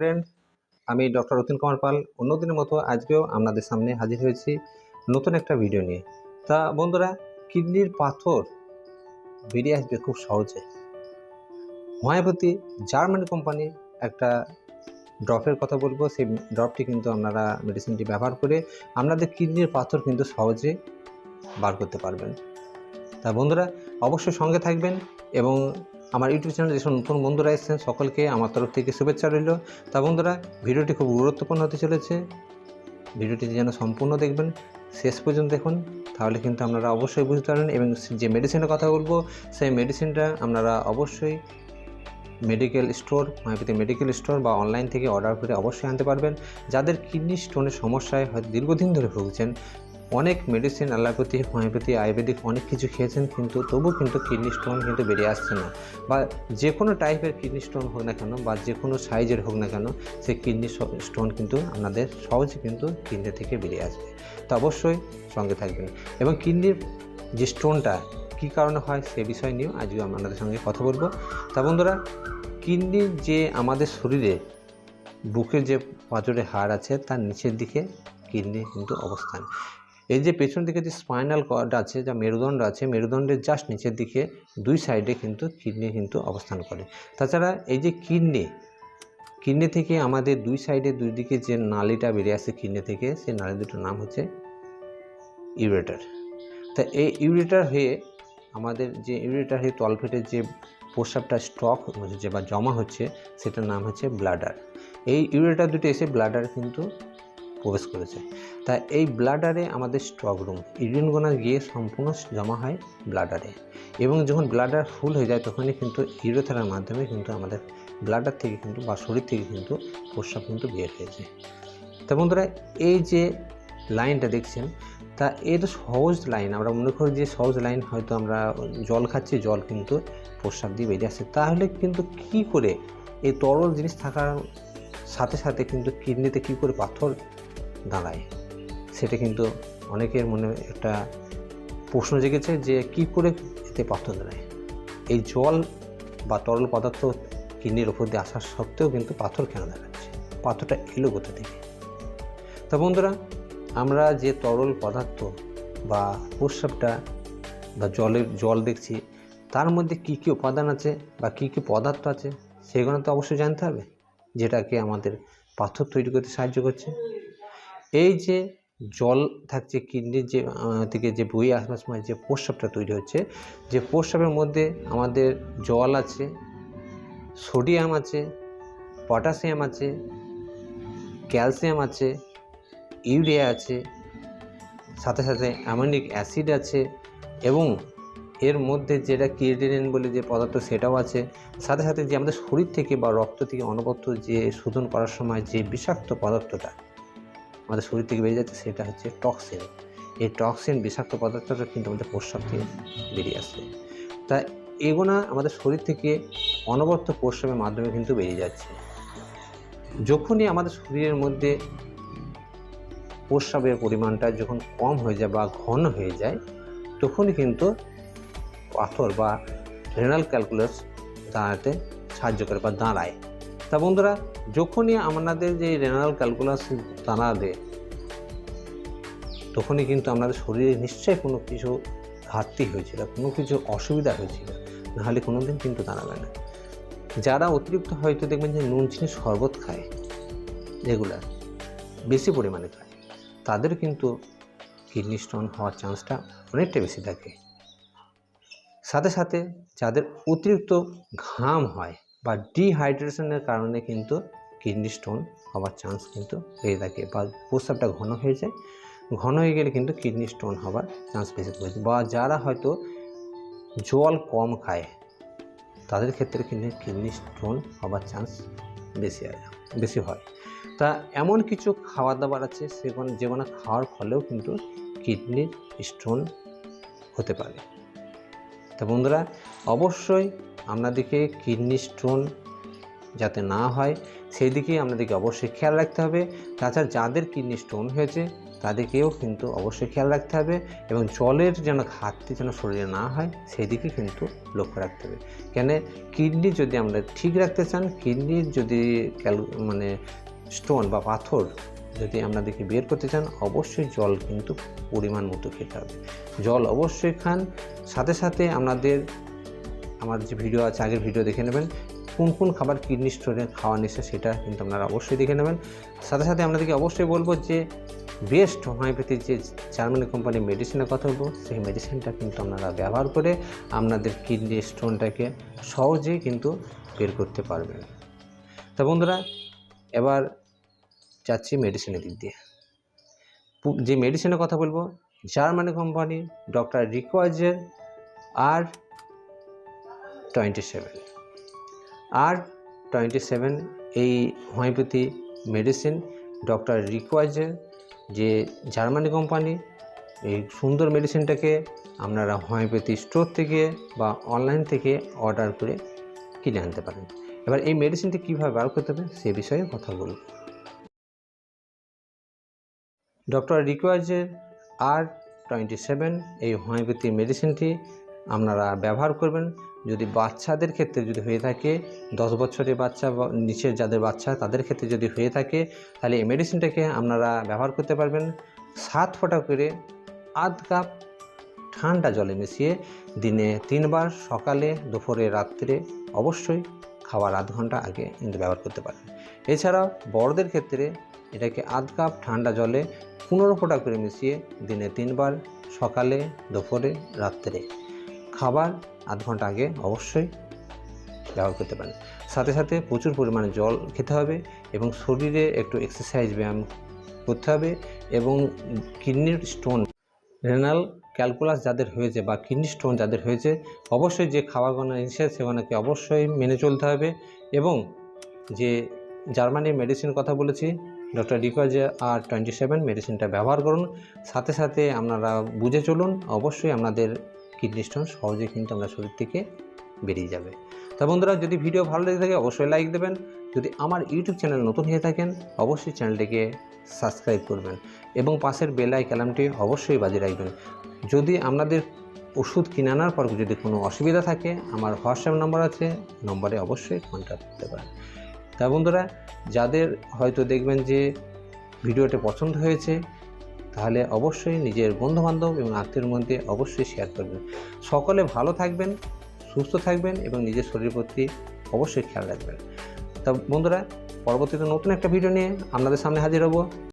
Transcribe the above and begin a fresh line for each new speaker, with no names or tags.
Friend আমি doctor Ratin Kumar Pal. অন্যদিনের মতো আজকেও আপনাদের সামনে হাজির হয়েছি নতুন একটা ভিডিও নিয়ে। তা বন্ধুরা, কিডনির পাথর বেরিয়ে আসবে খুব সহজে। হোমিওপ্যাথি জার্মানি কোম্পানি একটা ড্রপের কথা বলব। সেই ড্রপটি কিন্তু আপনারা মেডিসিনটি ব্যবহার করে আপনাদের কিডনির পাথর কিন্তু সহজে বার করতে পারবেন। তা বন্ধুরা, অবশ্যই সঙ্গে থাকবেন এবং আমার ইউটিউব চ্যানেলে যেসব নতুন বন্ধুরা এসেছেন, সকলকে আমার তরফ থেকে শুভেচ্ছা রইল। তা বন্ধুরা, ভিডিওটি খুব গুরুত্বপূর্ণ হতে চলেছে। ভিডিওটি যেন সম্পূর্ণ দেখবেন, শেষ পর্যন্ত দেখুন, তাহলে কিন্তু আপনারা অবশ্যই বুঝতে পারবেন এবং যে মেডিসিনের কথা বলব, সেই মেডিসিনটা আপনারা অবশ্যই medical store homeopathy medical store বা অনলাইন থেকে অর্ডার করে অবশ্যই আনতে পারবেন। যাদের কিডনি স্টোনের সমস্যায় হয়তো দীর্ঘদিন ধরে ভুগছেন অনেক মেডিসিন অ্যালোপ্যাথি হোমিওপ্যাথি আয়ুর্বেদিক অনেক কিছু খেয়েছেন কিন্তু তবু কিন্তু কিডনি স্টোন কিন্তু বেরিয়ে আসছে না। বা যে কোনো টাইপের কিডনি স্টোন হোক না কেন বা যে কোনো সাইজের হোক না কেন সেই কিডনি স্টোন কিন্তু আপনাদের সহজে কিন্তু কিডনি থেকে বেরিয়ে আসবে। তো অবশ্যই সঙ্গে থাকবেন। এবং কিডনির যে স্টোনটা কী কারণে হয় সে বিষয় নিয়েও আজকে আপনাদের সঙ্গে কথা বলব। তা বন্ধুরা কিডনির যে আমাদের শরীরে বুকের যে পাঁজরে হাড় আছে তার নিচের দিকে কিডনি কিন্তু অবস্থান। এই যে পেছন দিকে যে স্পাইনাল কর্ড আছে, যা মেরুদণ্ড আছে, মেরুদণ্ডের জাস্ট নিচের দিকে দুই সাইডে কিন্তু কিডনি কিন্তু অবস্থান করে। তাছাড়া এই যে কিডনি কিডনি থেকে আমাদের দুই সাইডে দুই দিকে যে নালিটা বেরিয়ে আসে কিডনি থেকে, সেই নালি দুটোর নাম হচ্ছে ইউরেটার তা এই ইউরেটার হয়ে আমাদের যে ইউরেটার হয়ে তলপেটের যে প্রস্রাবটা স্টক হচ্ছে বা জমা হচ্ছে, সেটার নাম হচ্ছে ব্লাডার এই ইউরেটার দুটো এসে ব্লাডার কিন্তু প্রবেশ করেছে। তা এই ব্লাডারে আমাদের স্টক রুম ইউরিন গোনা গিয়ে সম্পূর্ণ জমা হয় ব্লাডারে এবং যখন ব্লাডার ফুল হয়ে যায় তখনই কিন্তু ইউরোথেরার মাধ্যমে কিন্তু আমাদের ব্লাডার থেকে কিন্তু বা শরীর থেকে কিন্তু প্রস্রাব কিন্তু বের হয়েছে তা বন্ধুরা, এই যে লাইনটা দেখছেন, তা এর সহজ লাইন আমরা মনে করি যে সহজ লাইন হয়তো আমরা জল খাচ্ছি, জল কিন্তু প্রস্রাব দিয়ে বেরিয়ে আসছে তাহলে কিন্তু কি করে এই তরল জিনিস থাকার সাথে সাথে কিন্তু কিডনিতে কী করে পাথর দাঁড়ায়। সেটা কিন্তু অনেকের মনে একটা প্রশ্ন জেগেছে যে কি করে এতে পাথর দাঁড়ায় এই জল বা তরল পদার্থ কিডনির ওপর দিয়ে আসার সত্ত্বেও কিন্তু পাথর কেন দাঁড়াচ্ছে পাথরটা এলো কোথা থেকে? তা বন্ধুরা, আমরা যে তরল পদার্থ বা প্রস্রাবটা বা জলের জল দেখছি, তার মধ্যে কী কী উপাদান আছে বা কী কী পদার্থ আছে, সেগুলো তো অবশ্যই জানতে হবে, যেটাকে আমাদের পাথর তৈরি করতে সাহায্য করছে। এই যে জল থাকছে কিডনির যে থেকে যে বই আসবার সময় যে প্রস্রাবটা তৈরি হচ্ছে, যে প্রস্রাবের মধ্যে আমাদের জল আছে, সোডিয়াম আছে, পটাশিয়াম আছে, ক্যালসিয়াম আছে, ইউরিয়া আছে, সাথে সাথে অ্যামোনিক অ্যাসিড আছে এবং এর মধ্যে যেটা কিরিটিনিন বলে যে পদার্থ সেটাও আছে। সাথে সাথে যে আমাদের শরীর থেকে বা রক্ত থেকে অনবত্য যে শোধন করার সময় যে বিষাক্ত পদার্থটা আমাদের শরীর থেকে বেরিয়ে যাচ্ছে, সেটা হচ্ছে টক্সিন এই টক্সিন বিষাক্ত পদার্থটা কিন্তু আমাদের প্রস্রাব থেকে বেরিয়ে আসছে। তা এগুলো আমাদের শরীর থেকে অনবর্ত প্রস্রাবের মাধ্যমে কিন্তু বেরিয়ে যাচ্ছে। যখনই আমাদের শরীরের মধ্যে প্রস্রাবের পরিমাণটা যখন কম হয়ে যায় বা ঘন হয়ে যায়, তখনই কিন্তু পাথর বা রেনাল ক্যালকুলাস দাঁড়াতে সাহায্য করে বা দাঁড়ায়। তা বন্ধুরা, যখনই আমাদের যে রেনাল ক্যালকুলাস দেয়, তখনই কিন্তু আমাদের শরীরে নিশ্চয়ই কোনো কিছু ঘাটতি হয়েছিল, কোনো কিছু অসুবিধা হয়েছিল, নাহলে কোনো দিন কিন্তু দাঁড়াবে না। যারা অতিরিক্ত হয়তো দেখবেন যে নুন, চিনি, শরবত খায় রেগুলার বেশি পরিমাণে খায়, তাদের কিন্তু কিডনি স্টোন হওয়ার চান্সটা অনেকটা বেশি থাকে। সাথে সাথে যাদের অতিরিক্ত ঘাম হয় বা ডিহাইড্রেশনের কারণে কিন্তু কিডনি স্টোন হওয়ার চান্স কিন্তু হয়ে থাকে বা প্রস্রাবটা ঘন হয়ে যায়। ঘন হয়ে গেলে কিন্তু কিডনি স্টোন হওয়ার চান্স বেশি থাকে বা যারা হয়তো জল কম খায়, তাদের ক্ষেত্রে কিন্তু কিডনি স্টোন হওয়ার চান্স বেশি বেশি হয়। তা এমন কিছু খাবার দাবার আছে সেগুলো যেগুলো খাওয়ার ফলেও কিন্তু কিডনির স্টোন হতে পারে। তা বন্ধুরা, অবশ্যই আপনাদেরকে কিডনি স্টোন যাতে না হয় সেই দিকেই আপনাদেরকে অবশ্যই খেয়াল রাখতে হবে। তাছাড়া যাদের কিডনি স্টোন হয়েছে, তাদেরকেও কিন্তু অবশ্যই খেয়াল রাখতে হবে এবং জলের যেন ঘাটতি যেন শরীরে না হয় সেই দিকে কিন্তু লক্ষ্য রাখতে হবে। কেন? কিডনি যদি আমরা ঠিক রাখতে চান কিডনির যদি মানে স্টোন বা পাথর যদি আপনাদেরকে বের করতে চান, অবশ্যই জল কিন্তু পরিমাণ মতো খেতে হবে। জল অবশ্যই খান, সাথে সাথে আপনাদের আমার যে ভিডিও আছে, আগের ভিডিও দেখে নেবেন। কোন কোন খাবার কিডনি স্টোনে খাওয়া নিচ্ছে সেটা কিন্তু আপনারা অবশ্যই দেখে নেবেন। সাথে সাথে আপনাদেরকে অবশ্যই বলব যে, বেস্ট হোমিওপ্যাথির যে জার্মানি কোম্পানির মেডিসিনের কথা বলব, সেই মেডিসিনটা কিন্তু আপনারা ব্যবহার করে আপনাদের কিডনি স্টোনটাকে সহজেই কিন্তু বের করতে পারবেন। তা বন্ধুরা, এবার যাচ্ছি মেডিসিনের দিক দিয়ে। যে মেডিসিনের কথা বলব, Germany company doctor রিকোয়াজের R twenty seven. R twenty seven এই হোমিওপ্যাথি মেডিসিন ডক্টর রিকোয়াজের যে জার্মানি কোম্পানি এই সুন্দর মেডিসিনটাকে আপনারা হোমিওপ্যাথি স্টোর থেকে বা অনলাইন থেকে অর্ডার করে কিনে আনতে পারেন। এবার এই মেডিসিনটি কীভাবে বার করতে হবে সে বিষয়ে কথা বলব। ডক্টর রিকোয়াজের আর টোয়েন্টি সেভেন এই হোমিওপ্যাথি মেডিসিনটি আপনারা ব্যবহার করবেন। যদি বাচ্চাদের ক্ষেত্রে যদি হয়ে থাকে, দশ বছরের বাচ্চা বা নিচের যাদের বাচ্চা তাদের ক্ষেত্রে যদি হয়ে থাকে, তাহলে এই মেডিসিনটাকে আপনারা ব্যবহার করতে পারবেন। সাত ফোঁটা করে আধ কাপ ঠান্ডা জলে মিশিয়ে দিনে তিনবার সকালে, দুপুরে, রাত্রে অবশ্যই খাওয়ার আধ ঘণ্টা আগে কিন্তু ব্যবহার করতে পারেন। এছাড়াও বড়দের ক্ষেত্রে এটাকে আধ কাপ ঠান্ডা জলে পনেরো ফোঁটা করে মিশিয়ে দিনে তিনবার সকালে, দুপুরে, রাত্রে। খাবার আধ ঘণ্টা আগে অবশ্যই ব্যবহার করতে পারেন। সাথে সাথে প্রচুর পরিমাণে জল খেতে হবে এবং শরীরে একটু এক্সারসাইজ ব্যায়াম করতে হবে এবং কিডনির স্টোন রেনাল ক্যালকুলাস যাদের হয়েছে বা কিডনি স্টোন যাদের হয়েছে, অবশ্যই যে খাবারগুলো নিষেধ সেগুলোকে অবশ্যই মেনে চলতে হবে এবং যে জার্মানির মেডিসিন কথা বলেছি doctor Reckeweg R twenty seven মেডিসিনটা ব্যবহার করুন। সাথে সাথে আপনারা বুঝে চলুন, অবশ্যই আপনাদের কিডনি স্টোন সহজে কিন্তু আপনার শরীর থেকে বেরিয়ে যাবে। তা বন্ধুরা, যদি ভিডিও ভালো লেগে থাকে, অবশ্যই লাইক দেবেন। যদি আমার ইউটিউব চ্যানেল নতুন হয়ে থাকেন, অবশ্যই চ্যানেলটিকে সাবস্ক্রাইব করবেন এবং পাশের বেলাই ক্যালামটি অবশ্যই বাজে রাখবেন। যদি আপনাদের ওষুধ কিনে আনার পর যদি কোনো অসুবিধা থাকে, আমার হোয়াটসঅ্যাপ নাম্বার আছে, নম্বরে অবশ্যই কন্ট্যাক্ট করতে পারেন। তা বন্ধুরা, যাদের হয়তো দেখবেন যে ভিডিওটি পছন্দ হয়েছে তাহলে অবশ্যই নিজের বন্ধুবান্ধব এবং আত্মীয়র মধ্যে অবশ্যই শেয়ার করবেন। সকলে ভালো থাকবেন, সুস্থ থাকবেন এবং নিজের শরীরের প্রতি অবশ্যই খেয়াল রাখবেন। তা বন্ধুরা, পরবর্তীতে নতুন একটা ভিডিও নিয়ে আপনাদের সামনে হাজির হব।